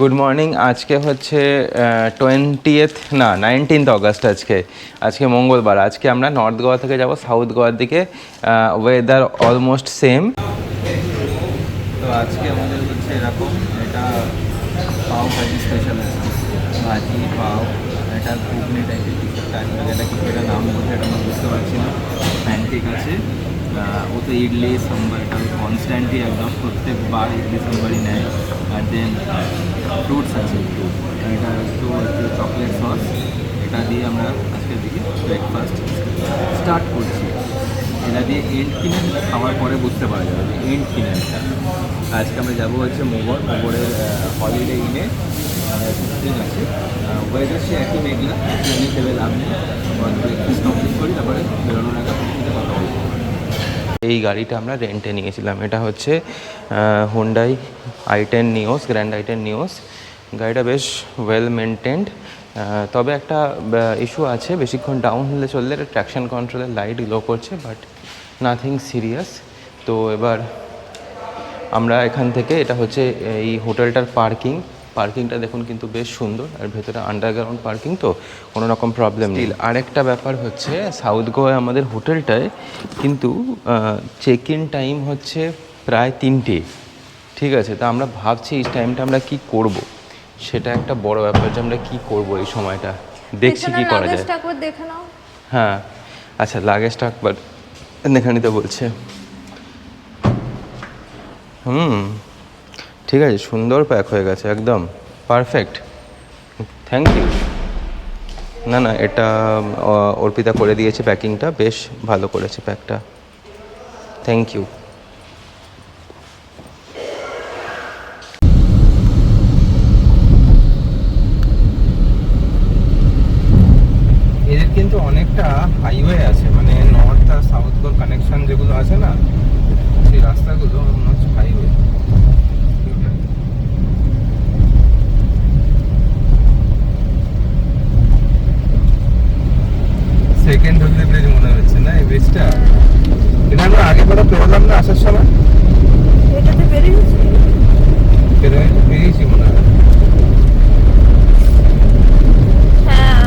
Good morning আজকে হচ্ছে twentieth না নাইনটিন্থ অগস্ট আজকে। আজকে মঙ্গলবার। আজকে আমরা নর্থ গোয়া থেকে যাব সাউথ গোয়ার দিকে ওয়েদার অলমোস্ট সেম তো আজকে আমাদের হচ্ছে এরকম, এটা পাও ভাজি স্পেশাল ভাজি, পাও, এটা ঘুগনি টাইপের টাইপের যেটা কিছু এটা নাম বলছে এটা বুঝতে পারছি না। প্যানকেক আছে। ও তো ইডলি, সাম্বার এটা কনস্ট্যান্টলি একদম প্রত্যেকবার ইডলি, সাম্বারই নেয়। আর দেন ফ্রুটস আছে। এটা একটু একটু চকলেট সস এটা দিয়ে আমরা আজকের দিকে ব্রেকফাস্ট স্টার্ট করছি। এটা দিয়ে এন্ড কিনে খাওয়ার পরে বুঝতে পারা যাবে যে এন্ড কিনে আজকে আমরা যাব হচ্ছে মোগর মোগরের হলিডে ইনে আছে ওয়েদার সে একই মেঘলা ট্রেনে লাভ নেই। ব্রেকফাস্ট কমপ্লিট করি, তারপরে বেরোনোর আগে কথা বলব। এই গাড়িটা আমরা রেন্টে নিয়েছিলাম। এটা হচ্ছে Hyundai I ten Neos grand I ten Neos গাড়িটা বেশ ওয়েল মেনটেন্ড তবে একটা ইস্যু আছে, বেশিক্ষণ ডাউন হিলে চললে ট্র্যাকশন কন্ট্রোলের লাইট গ্লো করছে বাট নাথিং সিরিয়াস তো এবার আমরা এখান থেকে, এটা হচ্ছে এই হোটেলটার পার্কিং পার্কিংটা দেখুন কিন্তু বেশ সুন্দর আর ভেতরে আন্ডারগ্রাউন্ড পার্কিং তো কোনো রকম প্রবলেম নেই। আরেকটা ব্যাপার হচ্ছে সাউথ গোয়ায় আমাদের হোটেলটায় কিন্তু চেক ইন টাইম হচ্ছে প্রায় তিনটে। ঠিক আছে তা আমরা ভাবছি এই টাইমটা আমরা কি করব? সেটা একটা বড় ব্যাপার যে আমরা কি করব এই সময়টা। দেখছি কি করা যায়। হ্যাঁ আচ্ছা লাগেজটা একবার দেখে নিতে বলছে। হুম ঠিক আছে, সুন্দর প্যাক হয়ে গেছে, একদম। পারফেক্ট থ্যাংক ইউ না না, এটা অর্পিতা করে দিয়েছে প্যাকিংটা বেশ ভালো করেছে প্যাকটা থ্যাংক ইউ এদের কিন্তু অনেকটা হাইওয়ে আছে মানে নর্থ আর সাউথ গোর কানেকশন যেগুলো আছে না সেই রাস্তাগুলো মনে হচ্ছে হাইওয়ে সেকেন্ড ব্রিজ মনে হচ্ছে না? এই ব্রিজটা এটা আমরা আগে পরে পেরোলাম না আসার সময়? এটাতে পেরিয়েছি মনে হয়। হ্যাঁ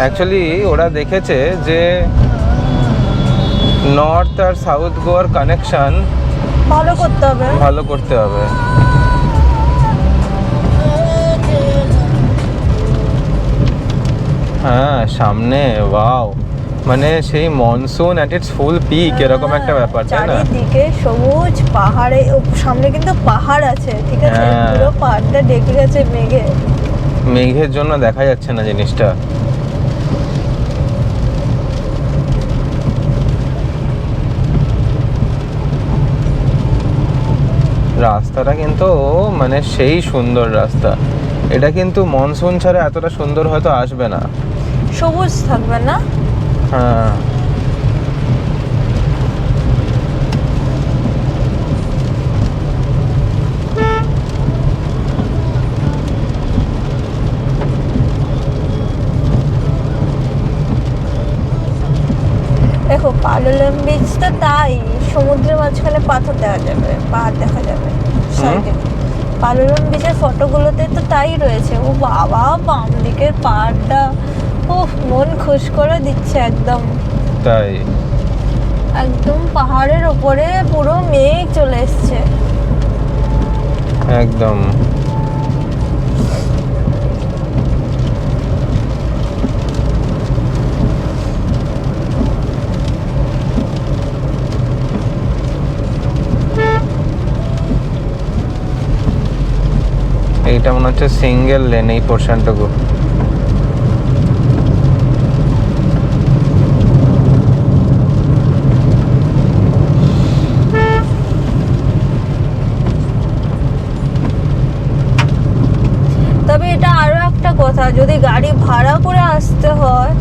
অ্যাকচুয়ালি ওরা দেখেছে যে নর্থ আর সাউথ গোয়ার কানেকশন ভালো করতে হবে। ভালো করতে হবে। হ্যাঁ সামনে ওয়াও। মানে সেই monsoon at its full peak এরকম একটা ব্যাপার তাই না? চারিদিকে সবুজ পাহাড়ে সামনে কিন্তু পাহাড় আছে ঠিক আছে? হ্যাঁ। পুরো পাহাড়টা ডেকে গেছে মেঘে। মেঘের জন্য দেখা যাচ্ছে না জিনিসটা। রাস্তাটা কিন্তু মানে সেই সুন্দর রাস্তা। এটা কিন্তু মনসুন ছাড়া এতটা সুন্দর হয়তো আসবে না। সবুজ থাকবে না? হ্যাঁ দেখো পালোলেম বিচ তো তাই সমুদ্রের মাঝখানে পাথর দেখা যাবে পাহাড় দেখা যাবে সাইডে। পালোলেম বিচের ফটোগুলোতে তো তাই রয়েছে। ও বাবা বাম দিকের পাহাড়টা ও মন খুশ করে দিচ্ছে একদম। তাই? একদম পাহাড়ের ওপরে পুরো মেঘ চলে এসছে। একদম। এইটা মনে হচ্ছে সিঙ্গেল লেন এই পোর্শনটুকু তবে এটা আরও একটা কথা যদি গাড়ি ভাড়া করে আসতে হয়।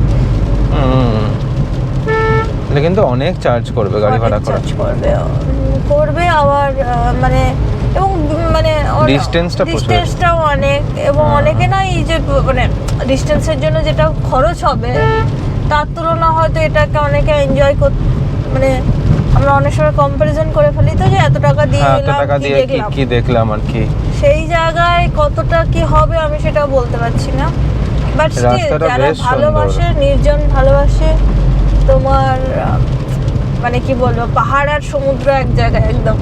কিন্তু অনেক চার্জ করবে গাড়ি ভাড়া করা করবে। করবে আবার মানে এবং মানে প্রচুর। ডিস্টেন্সটাও অনেক এবং। অনেকে না এই যে মানে ডিস্টেন্সের জন্য যেটা খরচ হবে তার তুলনা হয়তো এটাকে অনেকে এনজয় কর মানে আমরা অনেক সময় কম্পারিজন করে ফেলি তো যে এত টাকা দিয়ে হ্যাঁ এত টাকা দিয়ে কি কি দেখলাম আর কি। সেই জায়গায় কতটা কি হবে আমি সেটাও বলতে পারছি না। বাট যারা ভালোবাসে নির্জন ভালোবাসে তোমার মানে কি বলব পাহাড় আর সমুদ্র এক জায়গায় একদম।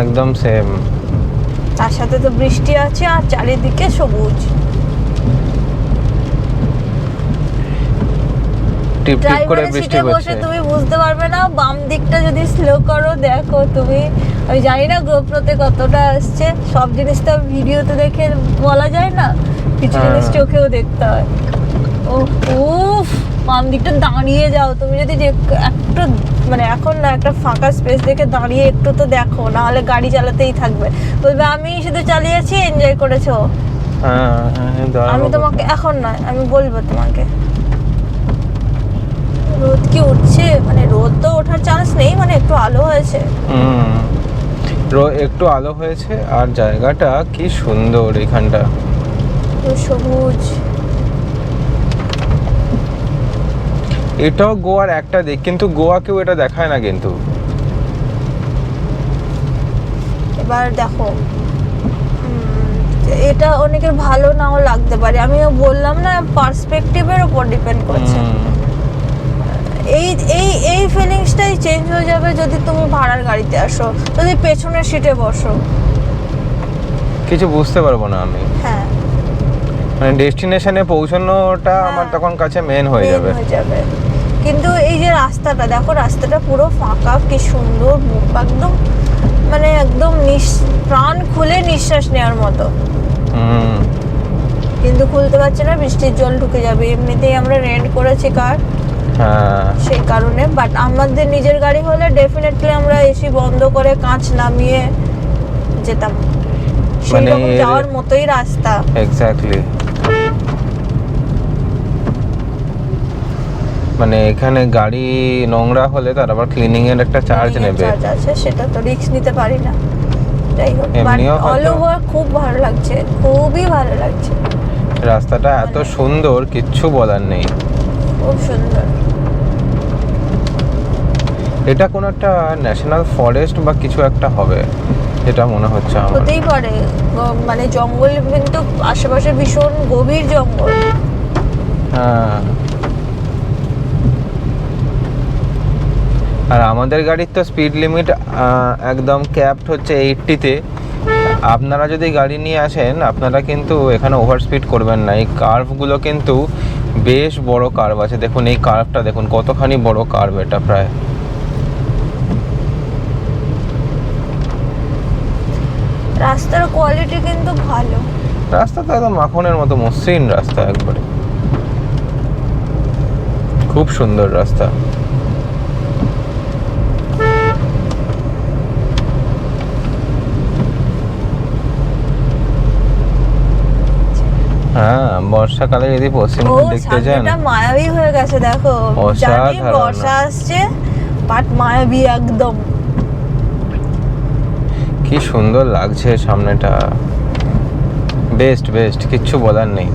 একদম সেম তার সাথে তো বৃষ্টি আছে আর চারিদিকে সবুজ। টিপ টিপ করে বৃষ্টি পড়ছে। তুমি বুঝতে পারবে না বাম দিকটা যদি স্লো করো দেখো তুমি আমি জানি না গোপ্রোতে কতটা আসছে সব জিনিস তো ভিডিওতে দেখে বলা যায় না কিছু। জিনিস চোখেও দেখতে হয়। ও উফ! বাম দিকটা দাঁড়িয়ে যাও। তুমি যদি যে একটু মানে এখন না একটা ফাঁকা স্পেস দেখে দাঁড়িয়ে একটু তো দেখো না হলে গাড়ি চালাতেই থাকবে। বলবে আমি শুধু চালিয়েছি এনজয় করেছ? হ্যাঁ হ্যাঁ, আমি তোমাকে এখন নয় আমি বলব তোমাকে। রোদ কি উঠছে? মানে রোদ তো ওঠার চান্স নেই মানে একটু আলো হয়েছে। একটু আলো হয়েছে আর জায়গাটা কি সুন্দর এখানটা। সবুজ। এটাও গোয়ার একটা দিক কিন্তু গোয়া কেউ এটা দেখায় না কিন্তু। এবার দেখো এটা অনেকের ভালো নাও লাগতে পারে। আমিও বললাম না পার্সপেক্টিভের উপর ডিপেন্ড করছে। এই এই এই ফিলিংসটাই চেঞ্জ হয়ে যাবে যদি তুমি ভাড়ার গাড়িতে আসো যদি পেছনের সিটে বসো। কিছু বুঝতে পারব না আমি। হ্যাঁ। মানে ডেস্টিনেশনে পৌঁছানোটা হ্যাঁ। আমার তখন কাছে মেন হয়ে যাবে। হয়ে যাবে। কিন্তু এই যে রাস্তাটা দেখো রাস্তাটা পুরো ফাঁকা কি সুন্দর একদম মানে একদম নিঃ- প্রাণ খুলে নিঃশ্বাস নেওয়ার মতো। কিন্তু খুলতে পারছে না বৃষ্টির জল ঢুকে যাবে। এমনিতেই আমরা রেন্ট করেছি কার। হ্যাঁ। সেই কারণে বাট আমাদের নিজের গাড়ি হলে ডেফিনেটলি আমরা এসি বন্ধ করে কাঁচ নামিয়ে যেতাম। সেই মানে যাওয়ার মতোই রাস্তা। এক্স্যাক্টলি মানে এখানে গাড়ি নোংরা হলে তার আবার ক্লিনিং এর একটা চার্জ নেবে। চার্জ আছে সেটা তো রিস্ক নিতে পারি না। যাই হোক অল ওভার খুব ভালো লাগছে খুবই ভালো লাগছে। রাস্তাটা এত সুন্দর কিচ্ছু বলার নেই। খুব সুন্দর। এটা কোনো একটা ন্যাশনাল ফরেস্ট বা কিছু একটা হবে এটা মনে হচ্ছে আমার। হতেই পারে। মানে জঙ্গল কিন্তু আশেপাশে ভীষণ গভীর জঙ্গল। হ্যাঁ। আর আমাদের গাড়ির তো স্পিড লিমিট একদম ক্যাপড হচ্ছে এইটটিতে আপনারা যদি গাড়ি নিয়ে আসেন আপনারা কিন্তু এখানে ওভার স্পিড করবেন না। এই কার্ভগুলো কিন্তু বেশ বড় কার্ভ আছে। দেখুন এই কার্ভটা দেখুন কতখানি বড় কার্ভ এটা প্রায়। রাস্তার কোয়ালিটি কিন্তু ভালো। রাস্তা তো একদম মাখনের মতো মসৃণ রাস্তা একবারে। খুব সুন্দর রাস্তা। হ্যাঁ বর্ষাকালে যদি পশ্চিমবঙ্গ দেখতে যান। মায়াবী হয়ে গেছে দেখো। জানি বর্ষা আসছে বাট মায়াবী একদম। কি সুন্দর লাগছে সামনেটা। বেস্ট বেস্ট কিচ্ছু বলার নেই।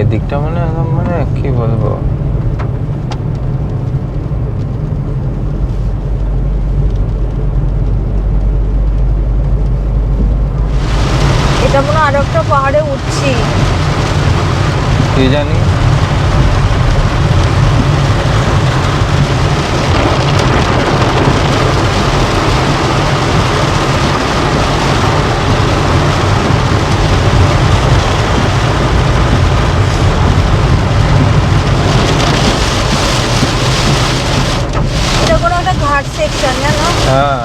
এদিকটা মানে একদম মানে কি বলব? এটা মনে আরেকটা আরও একটা পাহাড়ে উঠছি। কি জানি এটা কোনো একটা ঘাট সেকশন জানো হ্যাঁ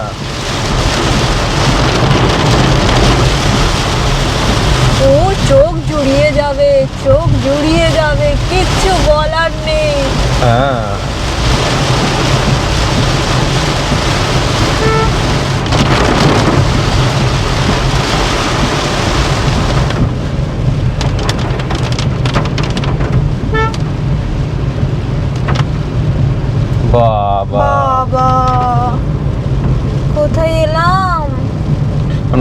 ও চোখ জুড়িয়ে যাবে চোখ জুড়িয়ে যাবে কিচ্ছু বলার নেই হ্যাঁ বাবা বাবা কোথায় এলাম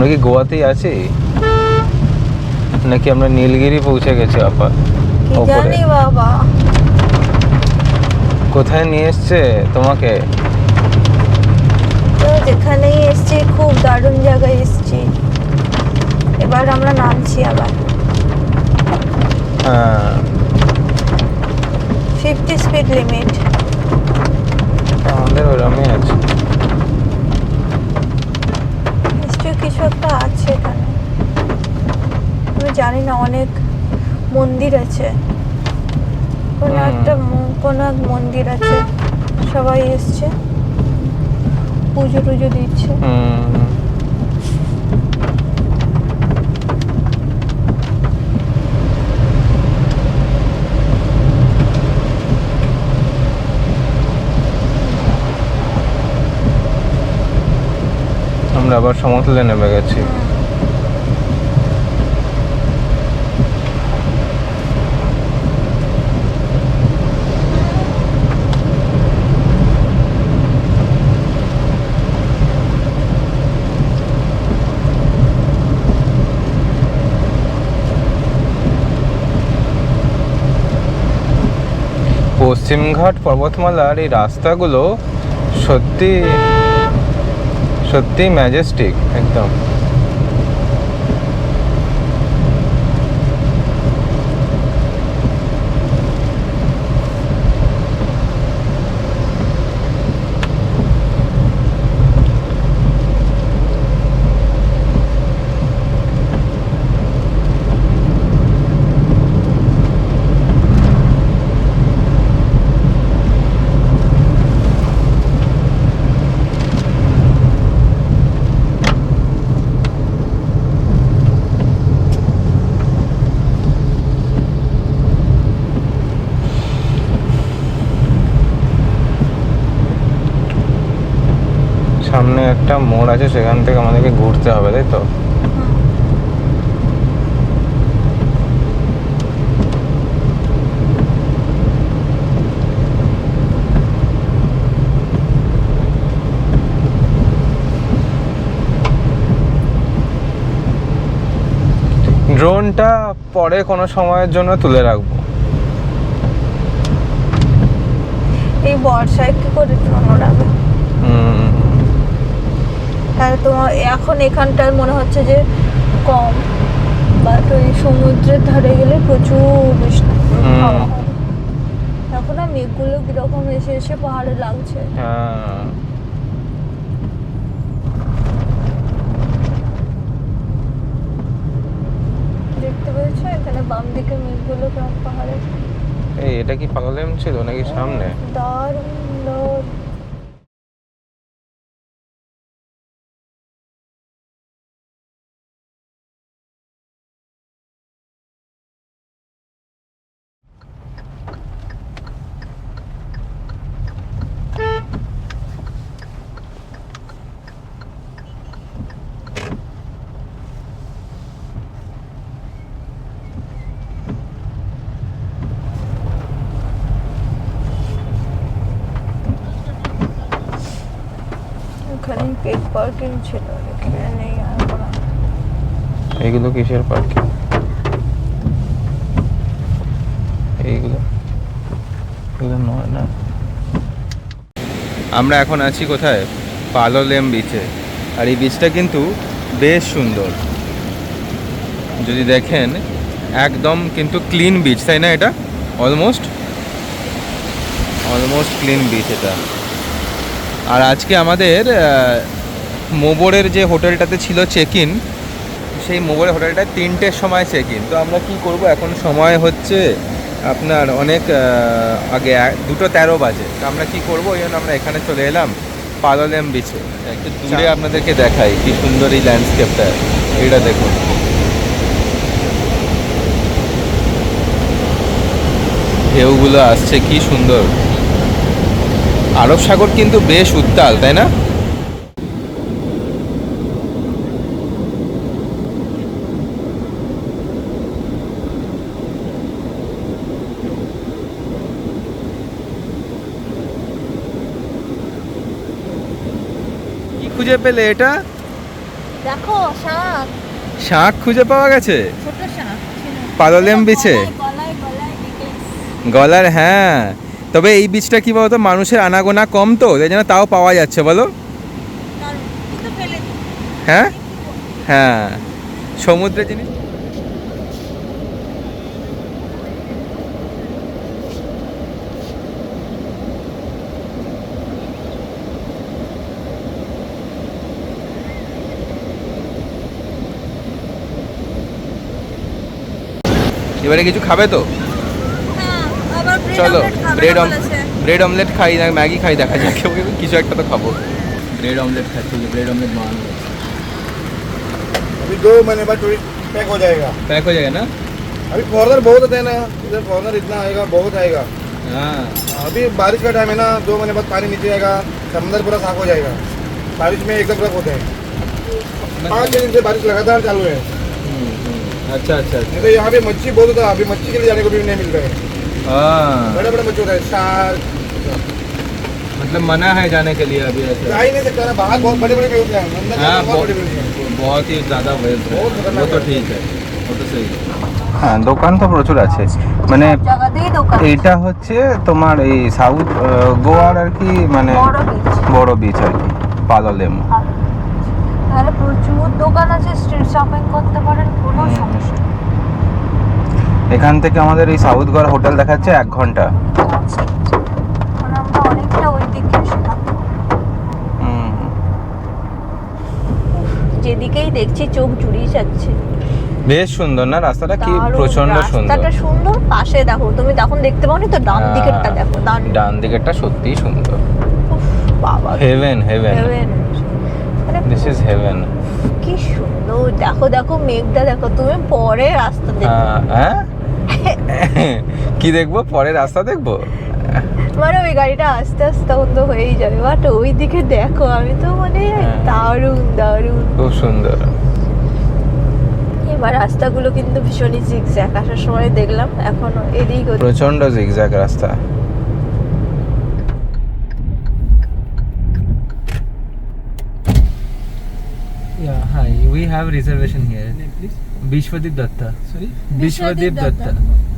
আমরা কি গোয়াতেই আছি? নাকি আমরা নীলগিরি পৌঁছে গেছি আপা জানি বাবা। কোথায় নিয়ে এসছে তোমাকে? তো যেখানেই এসছি খুব দারুণ জায়গায় এসছি। এবার আমরা নামছি আবার। হ্যাঁ। Fifty speed limit. আমাদের ওরমই আছে নিশ্চয়ই কিছু একটা আছে এখানে। আমি জানি না অনেক মন্দির আছে। কোনো একটা কোনো এক মন্দির আছে সবাই এসছে পুজো টুজো দিচ্ছে। আমরা আবার সমতলে নেমে গেছি। পশ্চিমঘাট পর্বতমালার এই রাস্তাগুলো সত্যি সত্যি ম্যাজেস্টিক একদম সামনে একটা মোড় আছে সেখান থেকে আমাদেরকে ঘুরতে হবে তাই তো? ড্রোনটা পরে কোনো সময়ের জন্য তুলে রাখব। এই বর্ষায় কি করে ড্রোন ওড়াবে? হুম। তাহলে তোমার এখন এখানটার মনে হচ্ছে যে কম বাট ওই সমুদ্রের ধারে গেলে প্রচুর বৃষ্টি। এখন না মেঘগুলো কীরকম এসে এসে পাহাড়ে লাগছে। হ্যাঁ দেখতে পেয়েছ এখানে বাম দিকে মেঘগুলো কেমন পাহাড়ে? এই এটা কি পাগলেম ছিল নাকি সামনে? দারুণ। পার্কিং ছিল, এখানে। এইগুলো কিসের পার্কিং? এইগুলো। এগুলো নয় না। আমরা এখন আছি কোথায়? পালোলেম বিচে আর এই বিচটা কিন্তু বেশ সুন্দর। যদি দেখেন, একদম কিন্তু ক্লিন বিচ তাই না এটা? অলমোস্ট অলমোস্ট ক্লিন বিচ এটা। আর আজকে আমাদের মোবরের যে হোটেলটাতে ছিল চেক ইন সেই মোবরের হোটেলটায় তিনটের সময় চেক ইন তো আমরা কি করব? এখন সময় হচ্ছে আপনার অনেক আগে দুটো তেরো বাজে। তো আমরা কি করব? ওই জন্য আমরা এখানে চলে এলাম পালোলেম বিচে একটু দূরে আপনাদেরকে দেখাই কি সুন্দর এই ল্যান্ডস্কেপটা এটা দেখুন। ঢেউগুলো আসছে কি সুন্দর। আরব সাগর কিন্তু বেশ উত্তাল তাই না? খুঁজে পেলে এটা? দেখো শাক। শাক খুঁজে পাওয়া গেছে? ছোট। পালোলেম necklace। গলার হ্যাঁ। তবে এই বীজটা কি বলতো মানুষের আনাগোনা কম তো তাই জন্য তাও পাওয়া যাচ্ছে বলো। হ্যাঁ? হ্যাঁ। সমুদ্রের জিনিস এবারে কিছু খাবে তো হ্যাঁ, আবার bread চলো omelette খাবে ব্রেড না বলেছে। ব্রেড অমলেট খাই না ম্যাগি খাই দেখা যাক কেউ কেউ কিছু একটা তো খাবো ব্রেড অমলেট খাচ্ছি ব্রেড অমলেট বানানো अभी दो महीने बाद टूरिस्ट पैक हो जाएगा প্যাক হয়ে যায় না अभी फॉरनर बहुत होते हैं ना इधर फॉरनर इतना आएगा बहुत आएगा হ্যাঁ अभी बारिश का टाइम है ना दो महीने बाद पानी नीचे आएगा समंदर पूरा साफ हो जाएगा बारिश में एकदम रख होते हैं पाँच छः दिन से बारिश लगातार चालू है হুম, হুম। अच्छा अच्छा अच्छा नहीं तो यहाँ पे मच्छी बहुत होता है अभी मच्छी के लिए जाने को भी नहीं मिल रहा है हाँ बड़े बड़े मच्छी होता है शार्क मतलब मना है जाने के लिए अभी जा ऐसा ही नहीं सकता ना बाहर बहुत बड़े बड़े होते हैं अंदर हाँ जाने में बहुत बहुत बड़े बड़े होते हैं बहुत ही ज़्यादा वेल बहुत खतरनाक वो तो है। ठीक है वो तो सही হ্যাঁ দোকান তো প্রচুর আছে মানে সব জায়গাতেই দোকান এইটা হচ্ছে তোমার এই সাউথ গোয়ার আর কি মানে বড় beach। বড় বিচ আর কি পাললেম তাহলে প্রচুর দোকান আছে স্ট্রিট শপিং করতে পারেন কোনো সমস্যা এখান থেকে আমাদের এই সাউথ গোয়ার হোটেল দেখাচ্ছে এক ঘণ্টা। মানে আমরা অনেকটা ওই দিকে এসে থাকব। হুম। যেদিকেই দেখছি চোখ জুড়িয়ে যাচ্ছে। বেশ সুন্দর না? রাস্তাটা কি প্রচণ্ড সুন্দর রাস্তাটা সুন্দর। পাশে দেখো তুমি তখন দেখতে পাওনি তো ডান দিকেরটা দেখো ডান ডান দিকেরটা সত্যিই সুন্দর। বাবা। Heaven heaven heaven। মানে দিস ইজ হেভেন কি সুন্দর। দেখো দেখো মেঘটা দেখো তুমি পরে রাস্তা দেখো হ্যাঁ কি দেখব? পরে রাস্তা দেখব? মানে ওই গাড়িটা আস্তে আস্তে অন্ত হয়েই যাবে। বাট ওই দিকে দেখো আমি তো মানে হ্যাঁ। দারুণ দারুণ। খুব সুন্দর। এবার রাস্তাগুলো কিন্তু ভীষণই জিগজ্যাগ আসার সময় দেখলাম এখনও এদিক প্রচণ্ড জিগজ্যাগ রাস্তা। We have reservation here. Name, please Bishwadip Datta. sorry Bishwadip Datta. Thank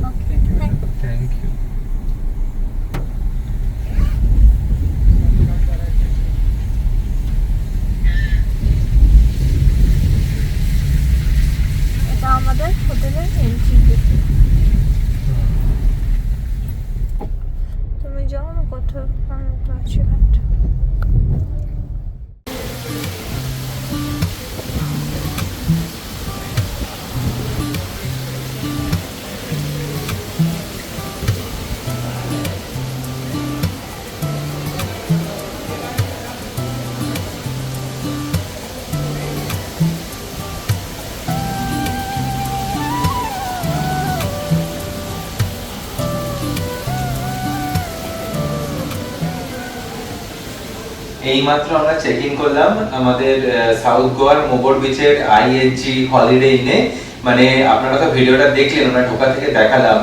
এইমাত্র আমরা চেক ইন করলাম আমাদের সাউথ গোয়ার মোগর বিচের আইএসজি হলিডে ইনে মানে আপনারা তো ভিডিওটা দেখলেন, আমরা ঢোকা থেকে দেখালাম।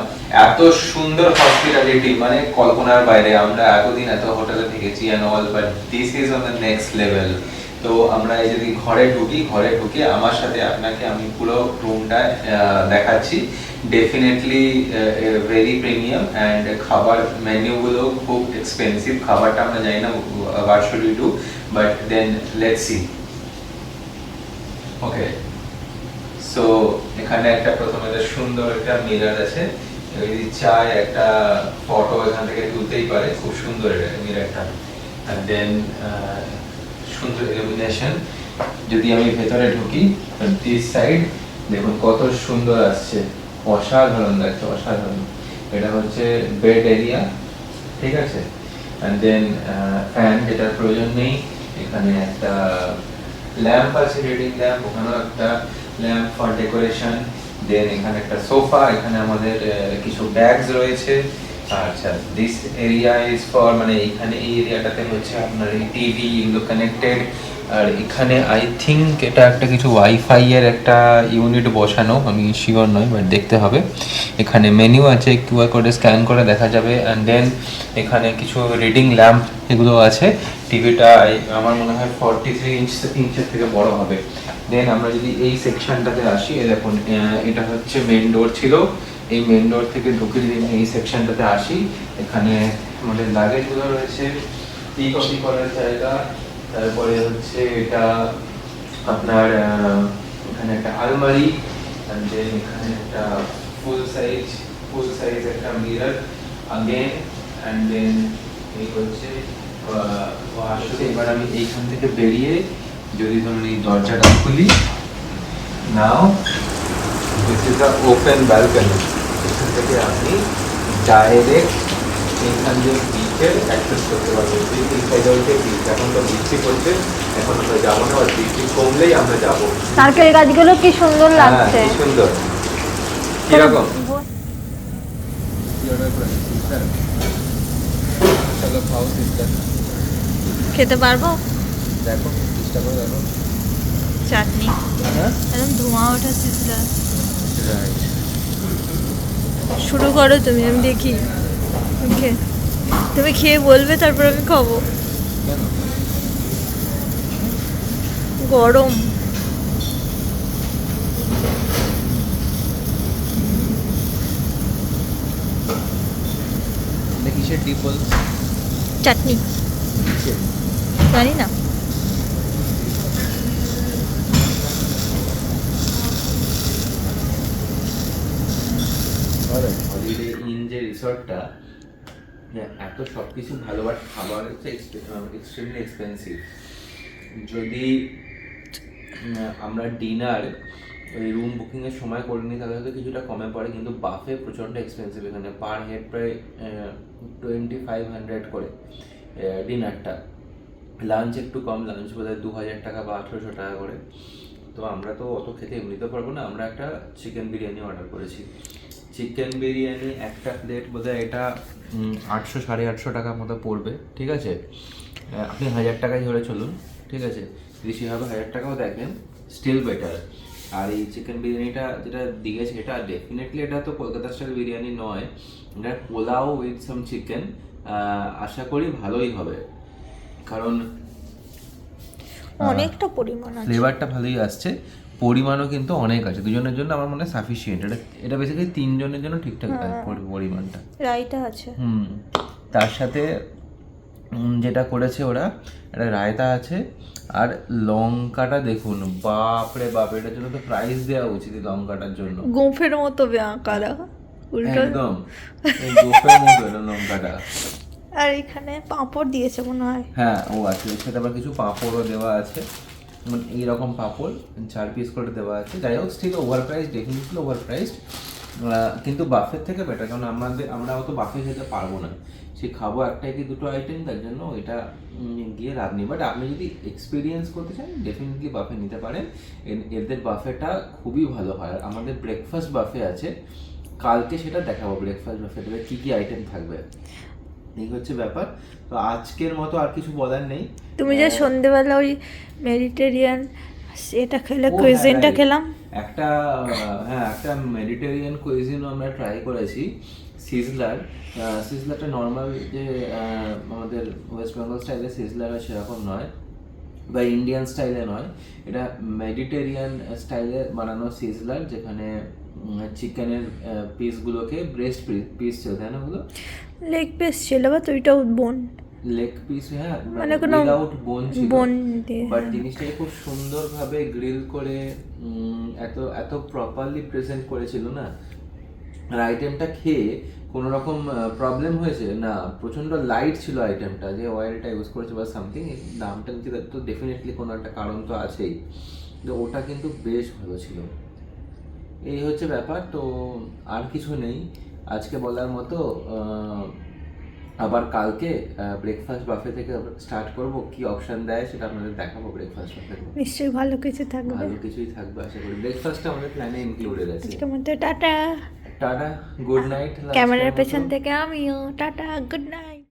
এত সুন্দর হসপিটালিটি মানে কল্পনার বাইরে, আমরা এতদিন এত হোটেলে থেকেছি and all but this is on the next level তো আমরা এই যদি ঘরে ঢুকি, ঘরে ঢুকে আমার সাথে আপনাকে আমি পুরো রুমটা দেখাচ্ছি। ডেফিনেটলি ভেরি প্রিমিয়াম অ্যান্ড খাবার মেনুগুলো খুব এক্সপেন্সিভ খাবারটা আমরা জানি না what should we do but then let's see okay so এখানে একটা প্রথমে একটা সুন্দর একটা মিরর আছে। যদি চায় একটা ফটো এখান থেকে তুলতেই পারে, খুব সুন্দর মিররটা। আর দেন সুন্দর ইলুমিনেশন যদি আমি ভেতরে ঢুকি দিস সাইড দেখুন কত সুন্দর আসছে। অসাধারণ, দেখতে অসাধারণ। এটা হচ্ছে বেড এরিয়া ঠিক আছে? ফ্যান যেটার প্রয়োজন নেই, এখানে একটা ল্যাম্প আছে রিডিং ল্যাম্প ওখানেও একটা ল্যাম্প ফর ডেকোরেশন দেন এখানে একটা সোফা এখানে আমাদের কিছু ব্যাগস রয়েছে। আচ্ছা দিস এরিয়া ইজ ফর মানে এখানে এই এরিয়াটাতে হচ্ছে আপনার এই টিভি এগুলো কানেক্টেড আর এখানে আই থিঙ্ক এটা একটা কিছু ওয়াইফাই এর একটা ইউনিট বসানো, আমি শিওর নই বাট দেখতে হবে। এখানে মেনু আছে কিউআর কোডে স্ক্যান করে দেখা যাবে অ্যান্ড দেন এখানে কিছু রিডিং ল্যাম্প এগুলো আছে। টিভিটা আমার মনে হয় ফর্টি থ্রি ইঞ্চ ইঞ্চের থেকে বড় হবে। দেন আমরা যদি এই সেকশনটাতে আসি দেখুন এটা হচ্ছে মেন ডোর ছিল। এই মেন ডোর থেকে ঢুকে যদি এই সেকশনটাতে আসি, এখানে আমাদের লাগেজগুলো রয়েছে। টি কপি করার জায়গা। তারপরে হচ্ছে এটা আপনার আহ, এখানে একটা আলমারি and then এখানে একটা ফুল সাইজ ফুল সাইজ একটা মিরর আগেন অ্যান্ড দেন এই হচ্ছে আহ, আসলে এবার আমি এইখান থেকে বেরিয়ে যদি ধরুন এই দরজাটা খুলি now this is the open balcony এখান থেকে আপনি ডাইরেক্ট এইখান দিয়ে অ্যাক্সেস করতে পারবেন বিচ এই সাইডে হচ্ছে বিচ এখন তো বৃষ্টি পড়ছে এখন আমরা যাব না আর বৃষ্টি কমলেই আমরা যাব। নারকেল গাছগুলো কি সুন্দর লাগছে। হ্যাঁ, সুন্দর। কীরকম? খেতে পারব? দেখো চেষ্টা করে দেখো। চাটনি। হ্যাঁ? একদম ধোঁয়া ওঠা সিসলা রাইট শুরু করো তুমি আমি দেখি। তুমি খেয়ে বলবে তারপর আমি খাব। গরম। চাটনি। জানি না। হলিডে ইন যে রিসর্টটা এত সব কিছু ভালো বাট খাবার হচ্ছে এক্সট্রিমলি এক্সপেন্সিভ যদি আমরা ডিনার ওই রুম বুকিংয়ের সময় করে নিই, তাহলে হয়তো কিছুটা কমে পড়ে, কিন্তু বাফে প্রচণ্ড এক্সপেন্সিভ এখানে। পার হেড প্রায় টোয়েন্টি ফাইভ হান্ড্রেড করে ডিনারটা লাঞ্চ একটু কম লাঞ্চ বোধহয় দু হাজার টাকা বা আঠেরোশো টাকা করে। তো আমরা তো অত খেতে এমনিতে পারব না, আমরা একটা চিকেন বিরিয়ানি অর্ডার করেছি। চিকেন বিরিয়ানি একটা প্লেট বোধহয় এটা আটশো সাড়ে আটশো টাকার মতো পড়বে ঠিক আছে? আপনি হাজার টাকায় ধরে চলুন ঠিক আছে? যদি সেভাবে হাজার টাকাও দেখেন স্টিল বেটার আর এই চিকেন বিরিয়ানিটা যেটা দিয়েছে এটা ডেফিনেটলি এটা তো কলকাতা স্টাইল বিরিয়ানি নয় এটা পোলাও উইথ সাম চিকেন আশা করি ভালোই হবে। কারণ অনেকটা পরিমাণ আছে। ফ্লেভারটা ভালোই আসছে। পরিমাণও কিন্তু অনেক আছে। দুজনের জন্য আমার মনে হয় সাফিসিয়েন্ট এটা এটা বেসিক্যালি তিনজনের জন্য ঠিকঠাক আছে পরিমাণটা। রাইটা আছে। হুম। তার সাথে যেটা করেছে ওরা একটা রায়তা আছে। আর লঙ্কাটা দেখুন বাপরে বাপ এটার জন্য তো প্রাইস দেওয়া উচিত লঙ্কাটার জন্য। গোফের মতো আঁকারা উল্টো? একদম। গোফের মতো এটা লঙ্কাটা। আর এখানে পাঁপড় দিয়েছে মনে হয়। হ্যাঁ ও আছে। এর সাথে আবার কিছু পাঁপড়ও দেওয়া আছে। এইরকম পাঁপড়, চার পিস করে দেওয়া আছে। যাই হোক still over price definitely over price কিন্তু বাফের থেকে বেটার কারণ আমাদের আমরা অত বাফে খেতে পারব না। সে খাব একটাই কি দুটো আইটেম তার জন্য এটা গিয়ে লাভ নেই। বাট আপনি যদি এক্সপিরিয়েন্স করতে চান ডেফিনেটলি বাফে নিতে পারেন। এদের বাফেটা খুবই ভালো হয়। আমাদের ব্রেকফাস্ট বাফে আছে। কালকে সেটা দেখাবো ব্রেকফাস্ট বাফেতে কী কী আইটেম থাকবে। এই হচ্ছে ব্যাপার। তো আজকের মতো আর কিছু বলার নেই। তুমি যে সন্ধেবেলা ওই মেডিটেরিয়ান এটা খেলে হ্যাঁ, কুইজিনটা খেলাম। একটা হ্যাঁ একটা মেডিটেরিয়ান কুইজিনও আমরা ট্রাই করেছি সিজলার সিজলারটা নর্মাল যে আমাদের ওয়েস্ট বেঙ্গল স্টাইলে সিজলার হয় সেরকম নয় বা ইন্ডিয়ান স্টাইলে নয়। এটা মেডিটেরিয়ান স্টাইলে বানানো সিজলার যেখানে চিকেনের পিসগুলোকে ব্রেস্ট পিস ছিল তাই না ওগুলো লেগ পিস ছিল বা ওইটাও বোন লেগ পিস হ্যাঁ মানে কোনো উইদাউট বোন ছিল। বোন দিয়ে বাট জিনিসটাকে খুব সুন্দরভাবে গ্রিল করে এত এত প্রপারলি প্রেজেন্ট করেছিল না। আর আইটেমটা খেয়ে কোনো রকম প্রবলেম হয়েছে? না প্রচণ্ড লাইট ছিল আইটেমটা যে অয়েলটা ইউজ করেছে বা সামথিং দামটা তার তো ডেফিনেটলি কোনো একটা কারণ তো আছেই। তো ওটা কিন্তু বেশ ভালো ছিল। এই হচ্ছে ব্যাপার তো আর কিছু নেই। আজকে বলার মতো আবার কালকে ব্রেকফাস্ট বাফে থেকে স্টার্ট করব। কি অপশন দেয় সেটা আপনাদের দেখাবো ব্রেকফাস্ট বাফে নিশ্চয়ই ভালো কিছু থাকবে। ভালো কিছুই থাকবে আশা করি। ব্রেকফাস্টটা আমাদের প্ল্যানে ইনক্লুডেড আছে। আজকের মধ্যে টাটা। টাটা গুড নাইট ক্যামেরার পেছন থেকে আমিও টাটা গুড নাইট